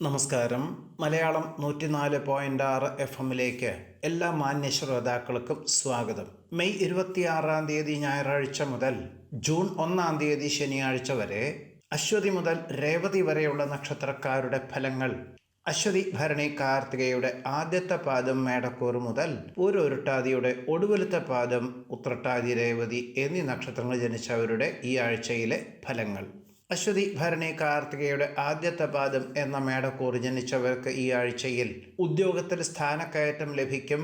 നമസ്കാരം. മലയാളം നൂറ്റിനാല് പോയിന്റ് ആറ് എഫ് എമ്മിലേക്ക് എല്ലാ മാന്യ ശ്രോതാക്കൾക്കും സ്വാഗതം. മെയ് ഇരുപത്തിയാറാം തീയതി ഞായറാഴ്ച മുതൽ ജൂൺ ഒന്നാം തീയതി ശനിയാഴ്ച വരെ അശ്വതി മുതൽ രേവതി വരെയുള്ള നക്ഷത്രക്കാരുടെ ഫലങ്ങൾ അശ്വതി ഭരണി കാർത്തികയുടെ ആദ്യത്തെ പാദം മേടക്കൂർ മുതൽ പൂരൊരുട്ടാതിയുടെ ഒടുവിലത്തെ പാദം ഉത്രട്ടാതി രേവതി എന്നീ നക്ഷത്രങ്ങൾ ജനിച്ചവരുടെ ഈ ആഴ്ചയിലെ ഫലങ്ങൾ. അശ്വതി ഭരണി കാർത്തികയുടെ ആദ്യത്തെ പാദം എന്ന മേടക്കൂർ ജനിച്ചവർക്ക് ഈ ആഴ്ചയിൽ ഉദ്യോഗത്തിൽ സ്ഥാനക്കയറ്റം ലഭിക്കും.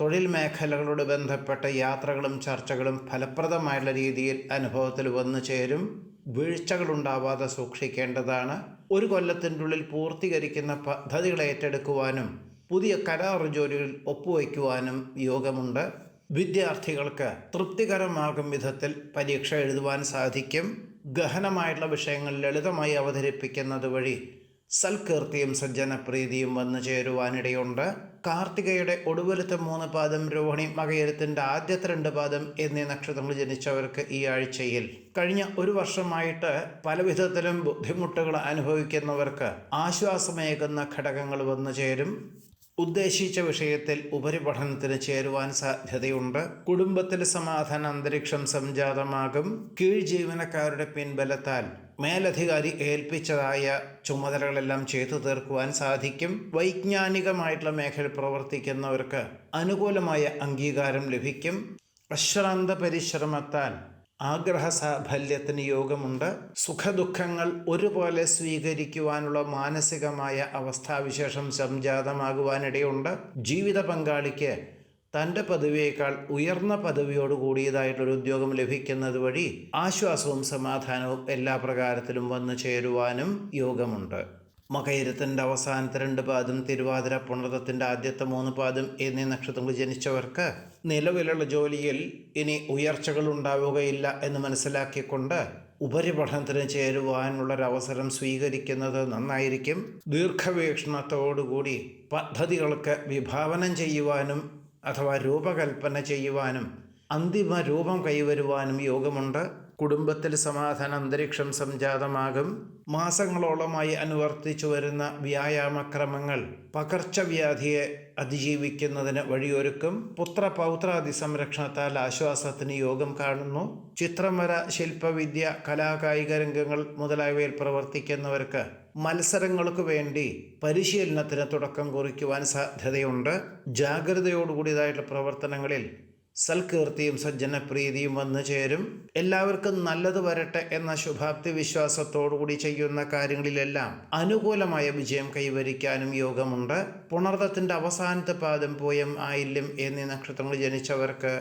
തൊഴിൽ മേഖലകളോട് ബന്ധപ്പെട്ട യാത്രകളും ചർച്ചകളും ഫലപ്രദമായുള്ള രീതിയിൽ അനുഭവത്തിൽ വന്നു ചേരും. വീഴ്ചകളുണ്ടാവാതെ സൂക്ഷിക്കേണ്ടതാണ്. ഒരു കൊല്ലത്തിന്റെ ഉള്ളിൽ പൂർത്തീകരിക്കുന്ന പദ്ധതികൾ ഏറ്റെടുക്കുവാനും പുതിയ കരാർ ജോലികളിൽ ഒപ്പുവയ്ക്കുവാനും യോഗമുണ്ട്. വിദ്യാർത്ഥികൾക്ക് തൃപ്തികരമാകും വിധത്തിൽ പരീക്ഷ എഴുതുവാൻ സാധിക്കും. ഗഹനമായിട്ടുള്ള വിഷയങ്ങൾ ലളിതമായി അവതരിപ്പിക്കുന്നത് വഴി സൽകീർത്തിയും സജ്ജനപ്രീതിയും വന്നു ചേരുവാനിടയുണ്ട്. കാർത്തികയുടെ ഒടുവിലത്തെ മൂന്ന് പാദം രോഹിണി മകയരത്തിന്റെ ആദ്യത്തെ രണ്ട് പാദം എന്നീ നക്ഷത്രങ്ങൾ ജനിച്ചവർക്ക് ഈ ആഴ്ചയിൽ കഴിഞ്ഞ ഒരു വർഷമായിട്ട് പല വിധത്തിലും ബുദ്ധിമുട്ടുകൾ അനുഭവിക്കുന്നവർക്ക് ആശ്വാസമേകുന്ന ഘടകങ്ങൾ വന്നു ചേരും. ഉദ്ദേശിച്ച വിഷയത്തിൽ ഉപരിപഠനത്തിന് ചേരുവാൻ സാധ്യതയുണ്ട്. കുടുംബത്തിൽ സമാധാന അന്തരീക്ഷം സംജാതമാകും. കീഴ് ജീവനക്കാരുടെ പിൻബലത്താൽ മേലധികാരി ഏൽപ്പിച്ചതായ ചുമതലകളെല്ലാം ചെയ്തു തീർക്കുവാൻ സാധിക്കും. വൈജ്ഞാനികമായിട്ടുള്ള മേഖലയിൽ പ്രവർത്തിക്കുന്നവർക്ക് അനുകൂലമായ അംഗീകാരം ലഭിക്കും. അശ്രാന്ത പരിശ്രമത്താൽ ആഗ്രഹ സാഫല്യത്തിന് യോഗമുണ്ട്. സുഖദുഃഖങ്ങൾ ഒരുപോലെ സ്വീകരിക്കുവാനുള്ള മാനസികമായ അവസ്ഥാവിശേഷം സംജാതമാകുവാനിടയുണ്ട്. ജീവിത പങ്കാളിക്ക് തന്റെ പദവിയേക്കാൾ ഉയർന്ന പദവിയോട് കൂടിയതായിട്ടൊരു ഉദ്യോഗം ലഭിക്കുന്നത് വഴി ആശ്വാസവും സമാധാനവും എല്ലാ പ്രകാരത്തിലും വന്നു ചേരുവാനും യോഗമുണ്ട്. മകയിരത്തിന്റെ അവസാനത്തെ രണ്ട് പാദം തിരുവാതിര പുണർത്തത്തിന്റെ ആദ്യത്തെ മൂന്ന് പാദം എന്നീ നക്ഷത്രങ്ങൾ ജനിച്ചവർക്ക് നിലവിലുള്ള ജോലിയിൽ ഇനി ഉയർച്ചകൾ ഉണ്ടാവുകയില്ല എന്ന് മനസ്സിലാക്കിക്കൊണ്ട് ഉപരിപഠനത്തിന് ചേരുവാനുള്ളൊരവസരം സ്വീകരിക്കുന്നത് നന്നായിരിക്കും. ദീർഘവീക്ഷണത്തോടുകൂടി പദ്ധതികൾക്ക് വിഭാവനം ചെയ്യുവാനും അഥവാ രൂപകൽപ്പന ചെയ്യുവാനും അന്തിമ രൂപം കൈവരുവാനും യോഗമുണ്ട്. കുടുംബത്തിൽ സമാധാന അന്തരീക്ഷം സംജാതമാകും. മാസങ്ങളോളമായി അനുവർത്തിച്ചു വരുന്ന വ്യായാമക്രമങ്ങൾ പകർച്ചവ്യാധിയെ അതിജീവിക്കുന്നതിന് വഴിയൊരുക്കും. പുത്ര പൗത്രാദി സംരക്ഷണത്താൽ ആശ്വാസത്തിന് യോഗം കാണുന്നു. ചിത്രംവര ശില്പവിദ്യ കലാകായിക രംഗങ്ങൾ മുതലായവയിൽ പ്രവർത്തിക്കുന്നവർക്ക് മത്സരങ്ങൾക്ക് വേണ്ടി പരിശീലനത്തിന് തുടക്കം കുറിക്കുവാൻ സാധ്യതയുണ്ട്. ജാഗ്രതയോടുകൂടിയതായിട്ടുള്ള പ്രവർത്തനങ്ങളിൽ സൽകീർത്തിയും സജ്ജനപ്രീതിയും വന്നു ചേരും. എല്ലാവർക്കും നല്ലത് വരട്ടെ എന്ന ശുഭാപ്തി വിശ്വാസത്തോടുകൂടി ചെയ്യുന്ന കാര്യങ്ങളിലെല്ലാം അനുകൂലമായ വിജയം കൈവരിക്കാനും യോഗമുണ്ട്. പുണർദത്തിന്റെ അവസാനത്തെ പാദം പോയം ആയില്യം എന്നീ നക്ഷത്രങ്ങൾ ജനിച്ചവർക്ക്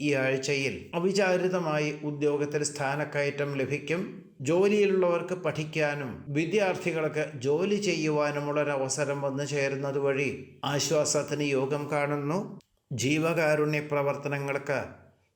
ഈ ആഴ്ചയിൽ അവിചാരിതമായി ഉദ്യോഗത്തിൽ സ്ഥാനക്കയറ്റം ലഭിക്കും. ജോലിയിലുള്ളവർക്ക് പഠിക്കാനും വിദ്യാർത്ഥികൾക്ക് ജോലി ചെയ്യുവാനുമുള്ളൊരവസരം വന്നു ചേരുന്നത് വഴി ആശ്വാസത്തിന് യോഗം കാണുന്നു. ജീവകാരുണ്യ പ്രവർത്തനങ്ങൾക്ക്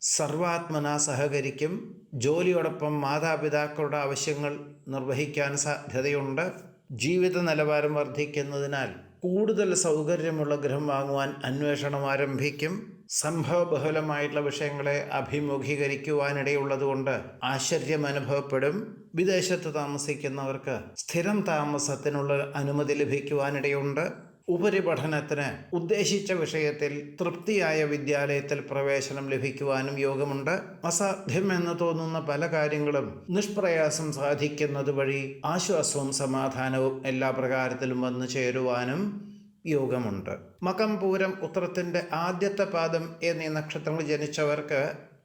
സർവാത്മന സഹകരിക്കും. ജോലിയോടൊപ്പം മാതാപിതാക്കളുടെ ആവശ്യങ്ങൾ നിർവഹിക്കാൻ സാധ്യതയുണ്ട്. ജീവിത നിലവാരം വർദ്ധിക്കുന്നതിനാൽ കൂടുതൽ സൗകര്യമുള്ള ഗൃഹം വാങ്ങുവാൻ അന്വേഷണം ആരംഭിക്കും. സംഭവബഹുലമായിട്ടുള്ള വിഷയങ്ങളെ അഭിമുഖീകരിക്കുവാനിടയുള്ളതുകൊണ്ട് ആശ്ചര്യം അനുഭവപ്പെടും. വിദേശത്ത് താമസിക്കുന്നവർക്ക് സ്ഥിരം താമസത്തിനുള്ള അനുമതി ലഭിക്കുവാനിടയുണ്ട്. ഉപരിപഠനത്തിന് ഉദ്ദേശിച്ച വിഷയത്തിൽ തൃപ്തിയായ വിദ്യാലയത്തിൽ പ്രവേശനം ലഭിക്കുവാനും യോഗമുണ്ട്. അസാധ്യമെന്ന് തോന്നുന്ന പല കാര്യങ്ങളും നിഷ്പ്രയാസം സാധിക്കുന്നത് വഴി ആശ്വാസവും സമാധാനവും എല്ലാ പ്രകാരത്തിലും വന്നു ചേരുവാനും യോഗമുണ്ട്. മകംപൂരം ഉത്രത്തിന്റെ ആദ്യത്തെ പാദം എന്നീ നക്ഷത്രങ്ങൾ ജനിച്ചവർക്ക്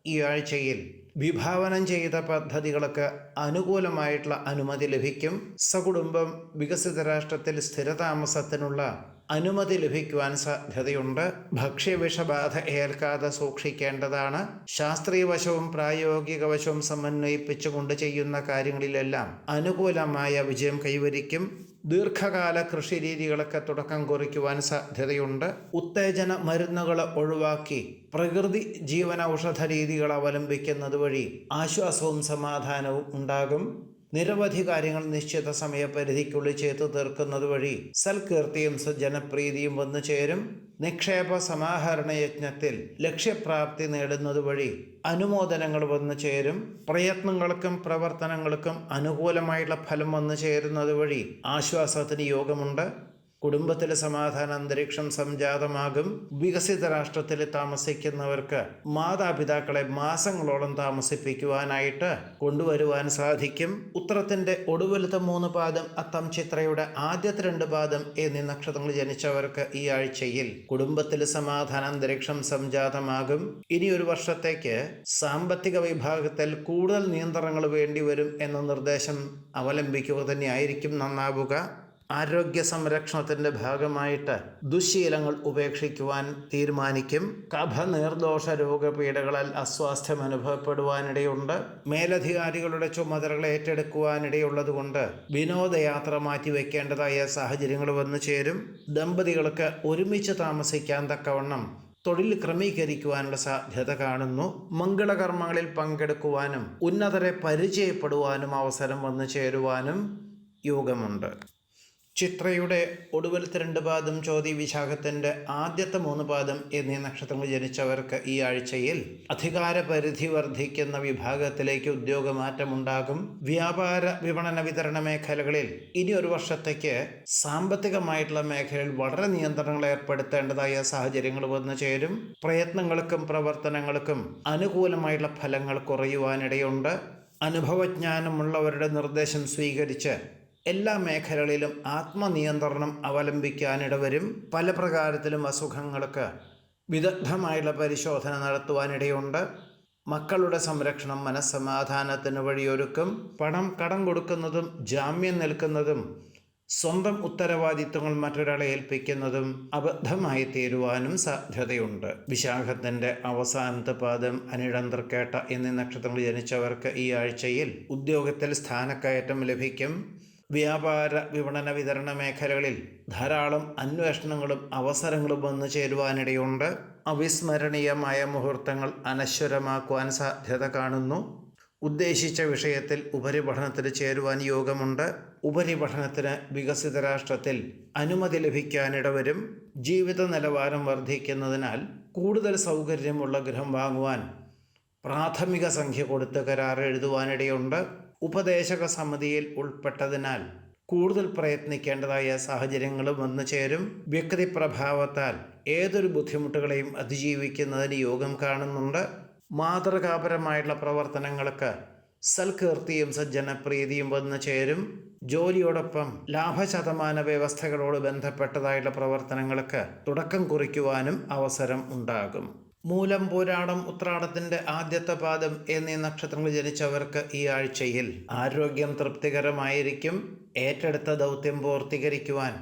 ഈ ആഴ്ചയിൽ വിഭാവനം ചെയ്ത പദ്ധതികൾക്ക് അനുകൂലമായിട്ടുള്ള അനുമതി ലഭിക്കും. സകുടുംബം വികസിത രാഷ്ട്രത്തിൽ സ്ഥിരതാമസത്തിനുള്ള അനുമതി ലഭിക്കുവാൻ സാധ്യതയുണ്ട്. ഭക്ഷ്യവിഷബാധ ഏൽക്കാതെ സൂക്ഷിക്കേണ്ടതാണ്. ശാസ്ത്രീയവശവും പ്രായോഗിക വശവും സമന്വയിപ്പിച്ചുകൊണ്ട് ചെയ്യുന്ന കാര്യങ്ങളിലെല്ലാം അനുകൂലമായ വിജയം കൈവരിക്കും. ദീർഘകാല കൃഷി രീതികളൊക്കെ തുടക്കം കുറിക്കുവാൻ സാധ്യതയുണ്ട്. ഉത്തേജന മരുന്നുകൾ ഒഴിവാക്കി പ്രകൃതി ജീവന ഔഷധ രീതികൾ അവലംബിക്കുന്നത് വഴി ആശ്വാസവും സമാധാനവും ഉണ്ടാകും. നിരവധി കാര്യങ്ങൾ നിശ്ചിത സമയപരിധിക്കുള്ളിൽ ചെയ്തു തീർക്കുന്നത് വഴി സൽകീർത്തിയും ജനപ്രീതിയും വന്നു ചേരും. നിക്ഷേപ സമാഹരണ യജ്ഞത്തിൽ ലക്ഷ്യപ്രാപ്തി നേടുന്നത് വഴി അനുമോദനങ്ങൾ വന്നു ചേരും. പ്രയത്നങ്ങൾക്കും പ്രവർത്തനങ്ങൾക്കും അനുകൂലമായുള്ള ഫലം വന്നു ചേരുന്നത് വഴി ആശ്വാസത്തിന് യോഗമുണ്ട്. കുടുംബത്തിൽ സമാധാന അന്തരീക്ഷം സംജാതമാകും. വികസിത രാഷ്ട്രത്തിൽ താമസിക്കുന്നവർക്ക് മാതാപിതാക്കളെ മാസങ്ങളോളം താമസിപ്പിക്കുവാനായിട്ട് കൊണ്ടുവരുവാൻ സാധിക്കും. ഉത്തരത്തിന്റെ ഒടുവിലത്തെ മൂന്ന് പാദം അത്തം ചിത്രയുടെ ആദ്യത്തെ രണ്ട് പാദം എന്നീ നക്ഷത്രങ്ങൾ ജനിച്ചവർക്ക് ഈ ആഴ്ചയിൽ കുടുംബത്തിൽ സമാധാന അന്തരീക്ഷം സംജാതമാകും. ഇനി ഒരു വർഷത്തേക്ക് സാമ്പത്തിക വിഭാഗത്തിൽ കൂടുതൽ നിയന്ത്രണങ്ങൾ വേണ്ടിവരും എന്ന നിർദ്ദേശം അവലംബിക്കുക തന്നെയായിരിക്കും നന്നാവുക. ആരോഗ്യ സംരക്ഷണത്തിന്റെ ഭാഗമായിട്ട് ദുശ്ശീലങ്ങൾ ഉപേക്ഷിക്കുവാൻ തീരുമാനിക്കും. കഫ നീർദോഷ രോഗപീഠകളാൽ അസ്വാസ്ഥ്യം അനുഭവപ്പെടുവാനിടയുണ്ട്. മേലധികാരികളുടെ ചുമതലകൾ ഏറ്റെടുക്കുവാനിടയുള്ളതുകൊണ്ട് വിനോദയാത്ര മാറ്റിവെക്കേണ്ടതായ സാഹചര്യങ്ങൾ വന്നു ചേരും. ദമ്പതികൾക്ക് ഒരുമിച്ച് താമസിക്കാൻ തക്കവണ്ണം തൊഴിൽ ക്രമീകരിക്കുവാനുള്ള സാധ്യത കാണുന്നു. മംഗളകർമ്മങ്ങളിൽ പങ്കെടുക്കുവാനും ഉന്നതരെ പരിചയപ്പെടുവാനും അവസരം വന്നു ചേരുവാനും യോഗമുണ്ട്. ചിത്രയുടെ ഒടുവിലത്തെ രണ്ട് പാദം ചോതി വിശാഖത്തിന്റെ ആദ്യത്തെ മൂന്ന് പാദം എന്നീ നക്ഷത്രങ്ങൾ ജനിച്ചവർക്ക് ഈ ആഴ്ചയിൽ അധികാര പരിധി വർദ്ധിക്കുന്ന വിഭാഗത്തിലേക്ക് ഉദ്യോഗമാറ്റമുണ്ടാകും. വ്യാപാര വിപണന വിതരണ മേഖലകളിൽ ഇനി ഒരു വർഷത്തേക്ക് സാമ്പത്തികമായിട്ടുള്ള മേഖലയിൽ വളരെ നിയന്ത്രണങ്ങൾ ഏർപ്പെടുത്തേണ്ടതായ സാഹചര്യങ്ങൾ വന്നു ചേരും. പ്രയത്നങ്ങൾക്കും പ്രവർത്തനങ്ങൾക്കും അനുകൂലമായിട്ടുള്ള ഫലങ്ങൾ കുറയുവാനിടയുണ്ട്. അനുഭവജ്ഞാനമുള്ളവരുടെ നിർദ്ദേശം സ്വീകരിച്ച് എല്ലാ മേഖലകളിലും ആത്മനിയന്ത്രണം അവലംബിക്കാനിടവരും പല പ്രകാരത്തിലും അസുഖങ്ങൾക്ക് വിദഗ്ധമായുള്ള പരിശോധന നടത്തുവാനിടയുണ്ട്. മക്കളുടെ സംരക്ഷണം മനസ്സമാധാനത്തിന് വഴിയൊരുക്കും. പണം കടം കൊടുക്കുന്നതും ജാമ്യം നിൽക്കുന്നതും സ്വന്തം ഉത്തരവാദിത്വങ്ങൾ മറ്റൊരാളെ ഏൽപ്പിക്കുന്നതും അബദ്ധമായി തീരുവാനും സാധ്യതയുണ്ട്. വിശാഖത്തിന്റെ അവസാനത്തെ പാദം അനിഴന്തർക്കേട്ട എന്നീ നക്ഷത്രങ്ങൾ ജനിച്ചവർക്ക് ഈ ആഴ്ചയിൽ ഉദ്യോഗത്തിൽ സ്ഥാനക്കയറ്റം ലഭിക്കും. വ്യാപാര വിപണന വിതരണ മേഖലകളിൽ ധാരാളം അന്വേഷണങ്ങളും അവസരങ്ങളും വന്നു ചേരുവാനിടയുണ്ട്. അവിസ്മരണീയമായ മുഹൂർത്തങ്ങൾ അനശ്വരമാക്കുവാൻ സാധ്യത കാണുന്നു. ഉദ്ദേശിച്ച വിഷയത്തിൽ ഉപരിപഠനത്തിന് ചേരുവാൻ യോഗമുണ്ട്. ഉപരിപഠനത്തിന് വികസിത രാഷ്ട്രത്തിൽ അനുമതി ലഭിക്കാനിടവരും. ജീവിത നിലവാരം വർദ്ധിക്കുന്നതിനാൽ കൂടുതൽ സൗകര്യമുള്ള ഗൃഹം വാങ്ങുവാൻ പ്രാഥമിക സംഖ്യ കൊടുത്ത് കരാർ എഴുതുവാനിടയുണ്ട്. ഉപദേശക സമിതിയിൽ ഉൾപ്പെട്ടതിനാൽ കൂടുതൽ പ്രയത്നിക്കേണ്ടതായ സാഹചര്യങ്ങളും വന്നു ചേരും. വ്യക്തി പ്രഭാവത്താൽ ഏതൊരു ബുദ്ധിമുട്ടുകളെയും അതിജീവിക്കുന്നതിന് യോഗം കാണുന്നുണ്ട്. മാതൃകാപരമായിട്ടുള്ള പ്രവർത്തനങ്ങൾക്ക് സൽകീർത്തിയും സജ്ജനപ്രീതിയും വന്നു ചേരും. ജോലിയോടൊപ്പം ലാഭശതമാന വ്യവസ്ഥകളോട് ബന്ധപ്പെട്ടതായുള്ള പ്രവർത്തനങ്ങൾക്ക് തുടക്കം കുറിക്കുവാനും അവസരം ഉണ്ടാകും. മൂലം പൂരാടം ഉത്രാടത്തിന്റെ ആദ്യത്തെ പാദം എന്നീ നക്ഷത്രങ്ങൾ ജനിച്ചവർക്ക് ഈ ആഴ്ചയിൽ ആരോഗ്യം തൃപ്തികരമായിരിക്കും. ഏറ്റെടുത്ത ദൗത്യം പൂർത്തീകരിക്കുവാൻ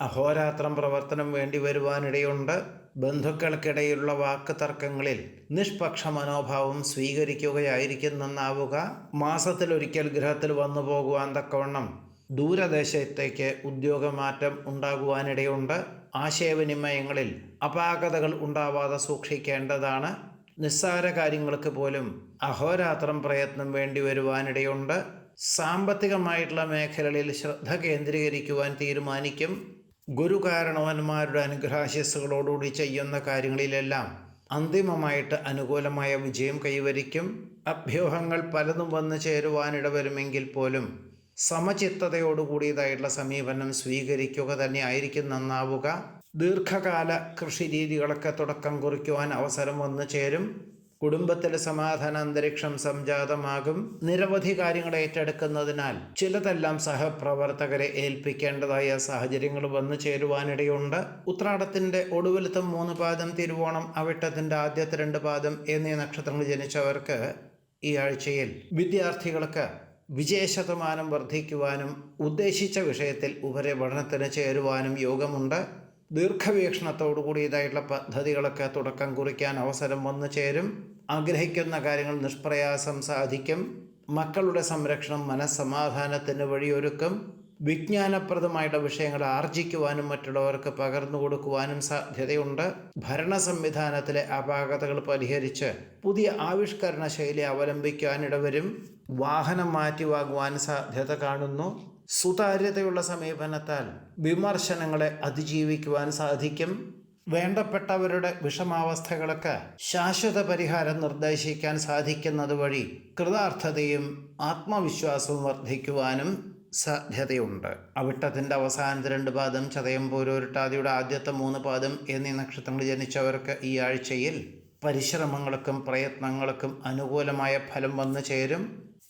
അഹോരാത്രം പ്രവർത്തനം വേണ്ടി വരുവാനിടയുണ്ട്. ബന്ധുക്കൾക്കിടയിലുള്ള വാക്ക് തർക്കങ്ങളിൽ നിഷ്പക്ഷ മനോഭാവം സ്വീകരിക്കുകയായിരിക്കും നന്നാവുക മാസത്തിലൊരിക്കൽ ഗൃഹത്തിൽ വന്നു പോകുവാൻ തക്കവണ്ണം ദൂരദേശത്തേക്ക് ഉദ്യോഗമാറ്റം ഉണ്ടാകുവാനിടയുണ്ട്. ആശയവിനിമയങ്ങളിൽ അപാകതകൾ ഉണ്ടാവാതെ സൂക്ഷിക്കേണ്ടതാണ്. നിസ്സാര കാര്യങ്ങൾക്ക് പോലും അഹോരാത്രം പ്രയത്നം വേണ്ടി വരുവാനിടയുണ്ട്. സാമ്പത്തികമായിട്ടുള്ള മേഖലകളിൽ ശ്രദ്ധ കേന്ദ്രീകരിക്കുവാൻ തീരുമാനിക്കും. ഗുരുകാരണവന്മാരുടെ അനുഗ്രഹാശിസ്സുകളോടുകൂടി ചെയ്യുന്ന കാര്യങ്ങളിലെല്ലാം അന്തിമമായിട്ട് അനുകൂലമായ വിജയം കൈവരിക്കും. അഭ്യൂഹങ്ങൾ പലതും വന്നു ചേരുവാനിടവരുമെങ്കിൽ പോലും സമചിത്തതയോടുകൂടിയതായിട്ടുള്ള സമീപനം സ്വീകരിക്കുക തന്നെ ആയിരിക്കും നന്നാവുക. ദീർഘകാല കൃഷി രീതികളൊക്കെ തുടക്കം കുറിക്കുവാൻ അവസരം വന്നു ചേരും. കുടുംബത്തിലെ സമാധാന അന്തരീക്ഷം സംജാതമാകും. നിരവധി കാര്യങ്ങൾ ഏറ്റെടുക്കുന്നതിനാൽ ചിലതെല്ലാം സഹപ്രവർത്തകരെ ഏൽപ്പിക്കേണ്ടതായ സാഹചര്യങ്ങൾ വന്നു ചേരുവാനിടയുണ്ട്. ഉത്രാടത്തിന്റെ ഒടുവിലത്തെ മൂന്ന് പാദം തിരുവോണം അവിട്ടത്തിന്റെ ആദ്യത്തെ രണ്ട് പാദം എന്നീ നക്ഷത്രങ്ങൾ ജനിച്ചവർക്ക് ഈ ആഴ്ചയിൽ വിദ്യാർത്ഥികൾക്ക് വിജയശതമാനം വർദ്ധിക്കുവാനും ഉദ്ദേശിച്ച വിഷയത്തിൽ ഉപരിപഠനത്തിന് ചേരുവാനും യോഗമുണ്ട്. ദീർഘവീക്ഷണത്തോടു കൂടിയതായിട്ടുള്ള പദ്ധതികളൊക്കെ തുടക്കം കുറിക്കാൻ അവസരം വന്നു ചേരും. ആഗ്രഹിക്കുന്ന കാര്യങ്ങൾ നിഷ്പ്രയാസം സാധിക്കും. മക്കളുടെ സംരക്ഷണം മനസ്സമാധാനത്തിന് വഴിയൊരുക്കും. വിജ്ഞാനപ്രദമായിട്ട് വിഷയങ്ങൾ ആർജിക്കുവാനും മറ്റുള്ളവർക്ക് പകർന്നു കൊടുക്കുവാനും സാധ്യതയുണ്ട്. ഭരണ സംവിധാനത്തിലെ അപാകതകൾ പരിഹരിച്ച് പുതിയ ആവിഷ്കരണ ശൈലി അവലംബിക്കാനിടവരും വാഹനം മാറ്റി വാങ്ങുവാൻ സാധ്യത കാണുന്നു. സുതാര്യതയുള്ള സമീപനത്താൽ വിമർശനങ്ങളെ അതിജീവിക്കുവാൻ സാധിക്കും. വേണ്ടപ്പെട്ടവരുടെ വിഷമാവസ്ഥകളൊക്കെ ശാശ്വത പരിഹാരം നിർദ്ദേശിക്കാൻ സാധിക്കുന്നത് വഴി കൃതാർത്ഥതയും ആത്മവിശ്വാസവും വർദ്ധിക്കുവാനും സാധ്യതയുണ്ട് അവിട്ടത്തിന്റെ അവസാനത്തെ രണ്ട് പാദം ചതയം പോരൂരുട്ടാതിയുടെ ആദ്യത്തെ മൂന്ന് പാദം എന്നീ നക്ഷത്രങ്ങൾ ജനിച്ചവർക്ക് ഈ ആഴ്ചയിൽ പരിശ്രമങ്ങൾക്കും പ്രയത്നങ്ങൾക്കും അനുകൂലമായ ഫലം വന്നു ചേരും.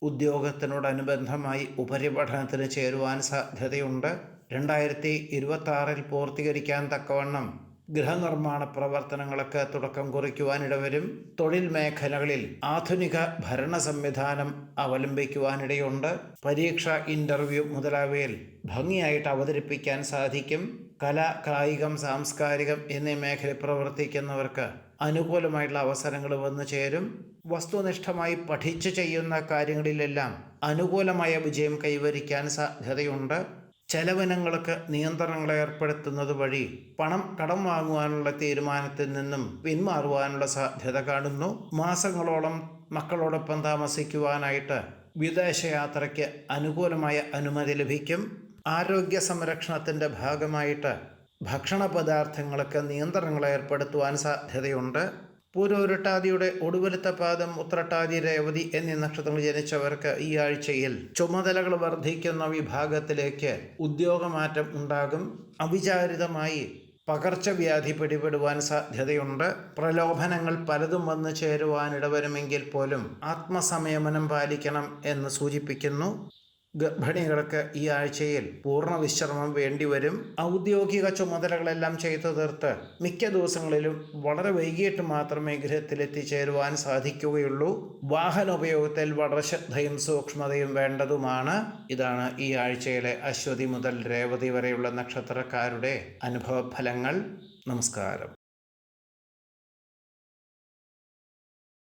ഉദ്യോഗത്തിനോടനുബന്ധമായി ഉപരിപഠനത്തിന് ചേരുവാൻ സാധ്യതയുണ്ട്. രണ്ടായിരത്തി ഇരുപത്തി പൂർത്തീകരിക്കാൻ തക്കവണ്ണം ഗൃഹനിർമ്മാണ പ്രവർത്തനങ്ങൾക്ക് തുടക്കം കുറിക്കുവാനിടവരും തൊഴിൽ മേഖലകളിൽ ആധുനിക ഭരണ സംവിധാനം അവലംബിക്കുവാനിടയുണ്ട്. പരീക്ഷ ഇന്റർവ്യൂ മുതലായവയിൽ ഭംഗിയായിട്ട് അവതരിപ്പിക്കാൻ സാധിക്കും. കല കായികം സാംസ്കാരികം എന്നീ മേഖലയിൽ പ്രവർത്തിക്കുന്നവർക്ക് അനുകൂലമായിട്ടുള്ള അവസരങ്ങൾ വന്നു ചേരും. വസ്തുനിഷ്ഠമായി പഠിച്ചു ചെയ്യുന്ന കാര്യങ്ങളിലെല്ലാം അനുകൂലമായ വിജയം കൈവരിക്കാൻ സാധ്യതയുണ്ട്. ചെലവിനങ്ങൾക്ക് നിയന്ത്രണങ്ങൾ ഏർപ്പെടുത്തുന്നത് വഴി പണം കടം വാങ്ങുവാനുള്ള തീരുമാനത്തിൽ നിന്നും പിന്മാറുവാനുള്ള സാധ്യത കാണുന്നു. മാസങ്ങളോളം മക്കളോടൊപ്പം താമസിക്കുവാനായിട്ട് വിദേശയാത്രയ്ക്ക് അനുകൂലമായ അനുമതി ലഭിക്കും. ആരോഗ്യ സംരക്ഷണത്തിന്റെ ഭാഗമായിട്ട് ഭക്ഷണ പദാർത്ഥങ്ങൾക്ക് നിയന്ത്രണങ്ങൾ ഏർപ്പെടുത്തുവാൻ സാധ്യതയുണ്ട്. പൂരോരുട്ടാതിയുടെ ഒടുവിലത്തെ പാദം ഉത്രട്ടാതി രേവതി എന്നീ നക്ഷത്രങ്ങൾ ജനിച്ചവർക്ക് ഈ ആഴ്ചയിൽ ചുമതലകൾ വർദ്ധിക്കുന്ന വിഭാഗത്തിലേക്ക് ഉദ്യോഗമാറ്റം ഉണ്ടാകും. അവിചാരിതമായി പകർച്ചവ്യാധി പിടിപെടുവാൻ സാധ്യതയുണ്ട്. പ്രലോഭനങ്ങൾ പലതും വന്നു ചേരുവാനിടവരുമെങ്കിൽ പോലും ആത്മസംയമനം പാലിക്കണം എന്ന് സൂചിപ്പിക്കുന്നു. ഗർഭിണികൾക്ക് ഈ ആഴ്ചയിൽ പൂർണ വിശ്രമം വേണ്ടിവരും. ഔദ്യോഗിക ചുമതലകളെല്ലാം ചെയ്തു തീർത്ത് മിക്ക ദിവസങ്ങളിലും വളരെ വൈകിട്ട് മാത്രമേ ഗൃഹത്തിലെത്തിച്ചേരുവാൻ സാധിക്കുകയുള്ളൂ. വാഹന ഉപയോഗത്തിൽ വളരെ ശ്രദ്ധയും സൂക്ഷ്മതയും വേണ്ടതുമാണ്. ഇതാണ് ഈ ആഴ്ചയിലെ അശ്വതി മുതൽ രേവതി വരെയുള്ള നക്ഷത്രക്കാരുടെ അനുഭവ ഫലങ്ങൾ നമസ്കാരം.